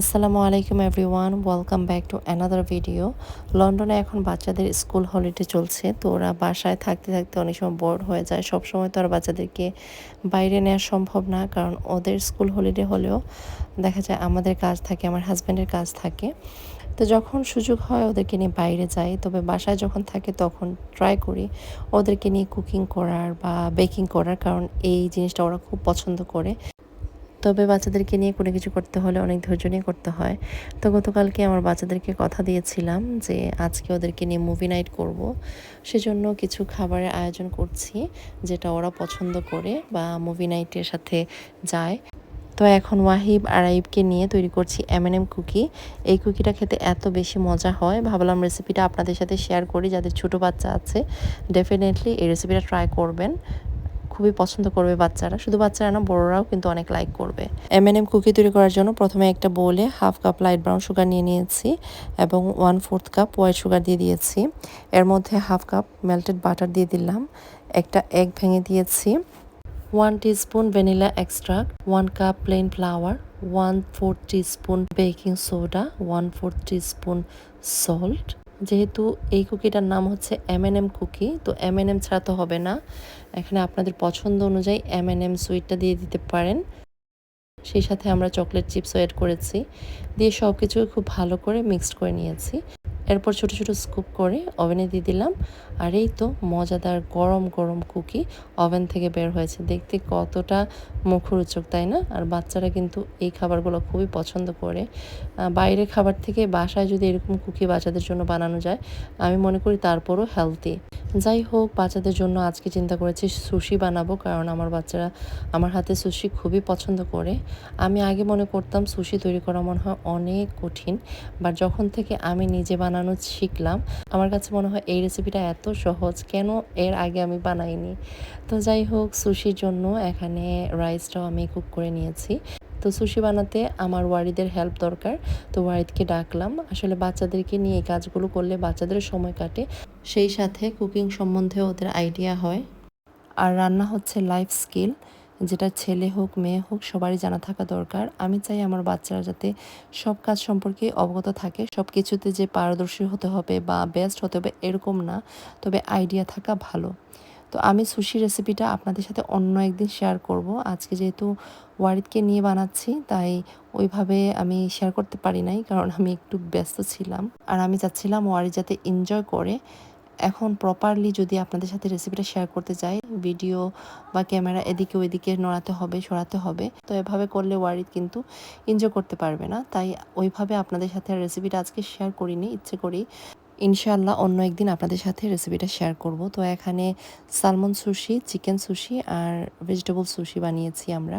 আসসালামু আলাইকুম everyone welcome back to another video লন্ডনে এখন বাচ্চাদের স্কুল হলিডে চলছে। তো ওরা বাসায় থাকতে থাকতে অনেক সময় বোর্ড হয়ে যায়। সব সময় তো আর বাচ্চাদেরকে বাইরে নেওয়া সম্ভব না, কারণ ওদের স্কুল হলিডে হলেও দেখা যায় আমাদের কাজ থাকে, আমার হাজব্যান্ডের কাজ থাকে। তো যখন সুযোগ হয়, ওদেরকে নিয়ে বাইরে যাই। তবে বাসায় যখন থাকে, তখন ট্রাই করি ওদেরকে নিয়ে কুকিং করার বা বেকিং করার, কারণ এই জিনিসটা ওরা খুব পছন্দ করে। তবে বাচ্চাদেরকে নিয়ে কোনো কিছু করতে হলে অনেক ধৈর্য নিয়ে করতে হয়। তো গতকালকে আমার বাচ্চাদেরকে কথা দিয়েছিলাম যে, আজকে ওদেরকে নিয়ে মুভি নাইট করব। সেজন্য কিছু খাবারের আয়োজন করছি, যেটা ওরা পছন্দ করে বা মুভি নাইটের সাথে যায়। তো এখন ওয়াহিব আর আইবকে নিয়ে তৈরি করছি এম এন এম কুকি এই কুকিটা খেতে এত বেশি মজা হয়। ভাবলাম রেসিপিটা আপনাদের সাথে শেয়ার করি, যাদের ছোট বাচ্চা আছে ডেফিনেটলি এই রেসিপিটা ট্রাই করবেন। খুবই পছন্দ করবে বাচ্চারা। শুধু বাচ্চারা না, বড়রাও কিন্তু অনেক লাইক করবে। এম এন এম কুকি তৈরি করার জন্য প্রথমে একটা বোলে half cup light brown sugar নিয়ে নিয়েছি এবং one fourth cup white sugar দিয়ে দিয়েছি। এর মধ্যে হাফ কাপ মেল্টেড বাটার দিয়ে দিলাম। একটা এগ ভেঙে দিয়েছি। One teaspoon vanilla extract one cup plain flour one four teaspoon baking soda one four teaspoon salt যেহেতু এই কুকিটার নাম হচ্ছে এম এন এম কুকি, তো এম এন এম ছাড়া তো হবে না। এখানে আপনাদের পছন্দ অনুযায়ী এম এন এম সুইটটা দিয়ে দিতে পারেন। সেই সাথে আমরা চকলেট চিপসও অ্যাড করেছি। দিয়ে সব কিছু খুব ভালো করে মিক্সড করে নিয়েছি। এরপর ছোট ছোট স্কুপ করে ওভেনে দিয়ে দিলাম। আর এই তো মজাদার গরম গরম কুকি ওভেন থেকে বের হয়েছে। দেখতে কতটা মুখরোচক, তাই না? আর বাচ্চারা কিন্তু এই খাবারগুলো খুবই পছন্দ করে। বাইরের খাবার থেকে বাসায় যদি এরকম কুকি বাচ্চাদের জন্য বানানো যায়, আমি মনে করি তারপরও হেলদি যাই হোক, বাচ্চাদের জন্য আজকে চিন্তা করেছি সুশি বানাবো, কারণ আমার বাচ্চারা আমার হাতে সুশি খুবই পছন্দ করে। আমি আগে মনে করতাম সুশি তৈরি করা মনে হয় অনেক কঠিন বা যখন থেকে আমি নিজে বানানো শিখলাম। আমার কাছে মনে হয় এই রেসিপিটা এত সহজ, কেন এর আগে আমি বানাইনি? তো যাই হোক, সুশির জন্য এখানে রাইসটাও আমি কুক করে নিয়েছি। তো সুশি বানাতে আমার ওয়ারিদের হেল্প দরকার, তো ওয়ারিদকে ডাকলাম। আসলে বাচ্চাদেরকে নিয়ে এই কাজগুলো করলে বাচ্চাদের সময় কাটে, সেই সাথে কুকিং সম্বন্ধে ওদের আইডিয়া হয়। আর রান্না হচ্ছে লাইফ স্কিল যেটা ছেলে হোক, মেয়ে হোক, সবারই জানা থাকা দরকার। আমি চাই আমার বাচ্চারা যাতে সব কাজ সম্পর্কে অবগত থাকে। সব কিছুতে যে পারদর্শী হতে হবে বা বেস্ট হতে হবে এরকম না, তবে আইডিয়া থাকা ভালো। তো আমি সুশি রেসিপিটা আপনাদের সাথে অন্য একদিন শেয়ার করব। আজকে যেহেতু ওয়ারিদকে নিয়ে বানাচ্ছি, তাই ওইভাবে আমি শেয়ার করতে পারি নাই, কারণ আমি একটু ব্যস্ত ছিলাম। আর আমি চাচ্ছিলাম ওয়ারিদ যাতে এনজয় করে। এখন প্রপারলি যদি আপনাদের সাথে রেসিপিটা শেয়ার করতে চাই ভিডিও বা ক্যামেরা এদিকে ওইদিকে নড়াতে হবে, সরাতে হবে, তো এভাবে করলে ওয়ারিদ কিন্তু এনজয় করতে পারবে না। তাই ওইভাবে আপনাদের সাথে রেসিপিটা আজকে শেয়ার করিনি, ইচ্ছে করি ইনশাআল্লাহ অন্য একদিন আপনাদের সাথে রেসিপিটা শেয়ার করব। তো এখানে সালমন সুশি চিকেন সুশি আর ভেজিটেবল সুশি বানিয়েছি আমরা।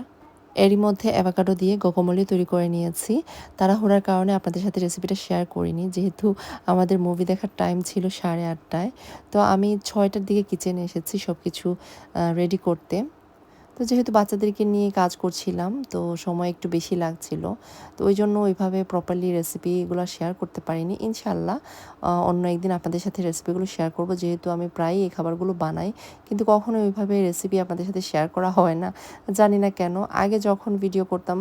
এরই মধ্যে অ্যাভাকাডো দিয়ে গোকমলি তৈরি করে নিয়েছি। তারা তাড়াহুড়ার কারণে আপনাদের সাথে রেসিপিটা শেয়ার করিনি। যেহেতু আমাদের মুভি দেখার টাইম ছিল সাড়ে আটটায়, তো আমি ছয়টার দিকে কিচেনে এসেছি সব কিছু রেডি করতে। তো যেহেতু বাচ্চাদেরকে নিয়ে কাজ করছিলাম, তো সময় একটু বেশি লাগছিল, তো ওই জন্য ওইভাবে প্রপারলি রেসিপিগুলো শেয়ার করতে পারিনি। ইনশাল্লাহ অন্য একদিন আপনাদের সাথে রেসিপিগুলো শেয়ার করব। যেহেতু আমি প্রায়ই এই খাবারগুলো বানাই, কিন্তু কখনো ওইভাবে রেসিপি আপনাদের সাথে শেয়ার করা হয় না, জানি না কেন। আগে যখন ভিডিও করতাম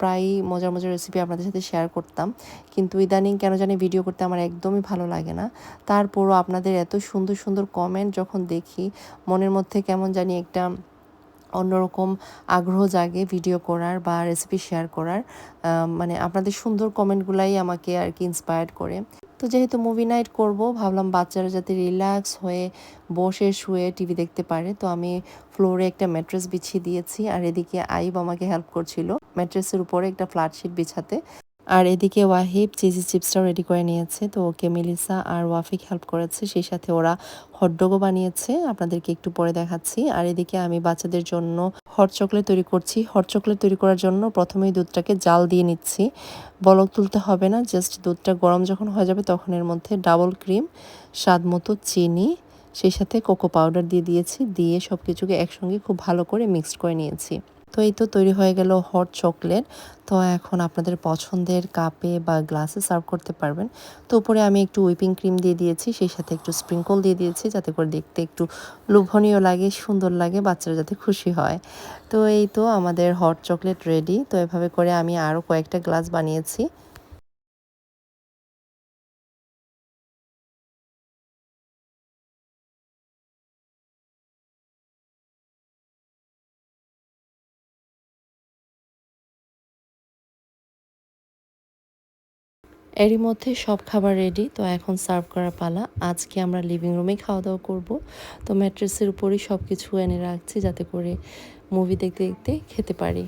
প্রায়ই মজার মজার রেসিপি আপনাদের সাথে শেয়ার করতাম, কিন্তু ইদানিং কেন জানি ভিডিও করতে আমার একদমই ভালো লাগে না। তারপরও আপনাদের এত সুন্দর সুন্দর কমেন্ট যখন দেখি, মনের মধ্যে কেমন জানি একটা অন্যরকম আগ্রহ জাগে ভিডিও করার বা রেসিপি শেয়ার করার। মানে আপনাদের সুন্দর কমেন্টগুলাই আমাকে আর কি ইন্সপায়ার্ড করে। তো যেহেতু মুভি নাইট করব, ভাবলাম বাচ্চারা যাতে রিল্যাক্স হয়ে বসে শুয়ে টিভি দেখতে পারে। তো আমি ফ্লোরে একটা ম্যাট্রেস বিছিয়ে দিয়েছি আর এদিকে আইব আমাকে হেল্প করছিল। ম্যাট্রেসের উপরে একটা ফ্ল্যাট শিট বিছাতে। আর এদিকে ওয়াহিব চিজি চিপসটাও রেডি করে নিয়েছে। তো ওকে মিলিসা আর ওয়াফিক হেল্প করেছে। সেই সাথে ওরা হটডগও বানিয়েছে। আপনাদেরকে একটু পরে দেখাচ্ছি। আর এদিকে আমি বাচ্চাদের জন্য হট চকলেট তৈরি করছি। হট চকলেট তৈরি করার জন্য প্রথমেই দুধটাকে জাল দিয়ে নিচ্ছি। বলক তুলতে হবে না। জাস্ট দুধটা গরম যখন হয়ে যাবে তখন এর মধ্যে ডাবল ক্রিম স্বাদ মতো চিনি, সেই সাথে কোকো পাউডার দিয়ে দিয়েছি। দিয়ে সব কিছুকে একসঙ্গে খুব ভালো করে মিক্সড করে নিয়েছি। তো এই তো তৈরি হয়ে গেল হট চকলেট তো এখন আপনাদের পছন্দের কাপে বা গ্লাসে সার্ভ করতে পারবেন। তো উপরে আমি একটু উইপিং ক্রিম দিয়ে দিয়েছি, সেই সাথে একটু স্প্রিঙ্কল দিয়ে দিয়েছি যাতে করে দেখতে একটু লোভনীয় লাগে, সুন্দর লাগে, বাচ্চারা যাতে খুশি হয়। তো এই তো আমাদের হট চকলেট রেডি তো এভাবে করে আমি আরও কয়েকটা গ্লাস বানিয়েছি। এরই মধ্যে সব খাবার রেডি তো এখন সার্ভ করার পালা। আজকে আমরা লিভিং রুমে খাওয়া দাওয়া করব। তো ম্যাট্রেসের উপরই সব কিছু এনে রাখছি যাতে করে মুভি দেখতে দেখতে খেতে পারি।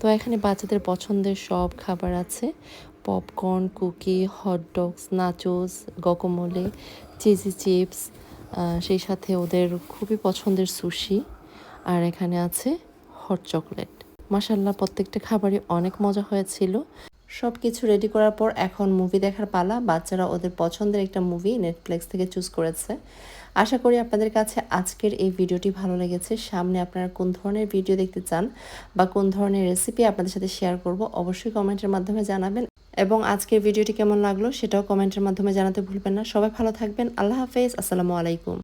তো এখানে বাচ্চাদের পছন্দের সব খাবার আছে। Popcorn cookie hotdogs nachos guacamole cheesy chips সেই সাথে ওদের খুবই পছন্দের সুশি আর এখানে আছে হট চকলেট মাসাল্লাহ প্রত্যেকটা খাবারই অনেক মজা হয়েছিল। সব কিছু রেডি করার পর এখন মুভি দেখার পালা। বাচ্চারা ওদের পছন্দের একটা মুভি নেটফ্লিক্স থেকে চুজ করেছে। আশা করি আপনাদের কাছে আজকের এই ভিডিওটি ভালো লেগেছে। সামনে আপনারা কোন ধরনের ভিডিও দেখতে চান বা কোন ধরনের রেসিপি আপনাদের সাথে শেয়ার করব, অবশ্যই কমেন্টের মাধ্যমে জানাবেন। এবং আজকের ভিডিওটি কেমন লাগল সেটাও কমেন্টের মাধ্যমে জানাতে ভুলবেন না। সবাই ভালো থাকবেন। আল্লাহ হাফেজ। আসসালামু আলাইকুম।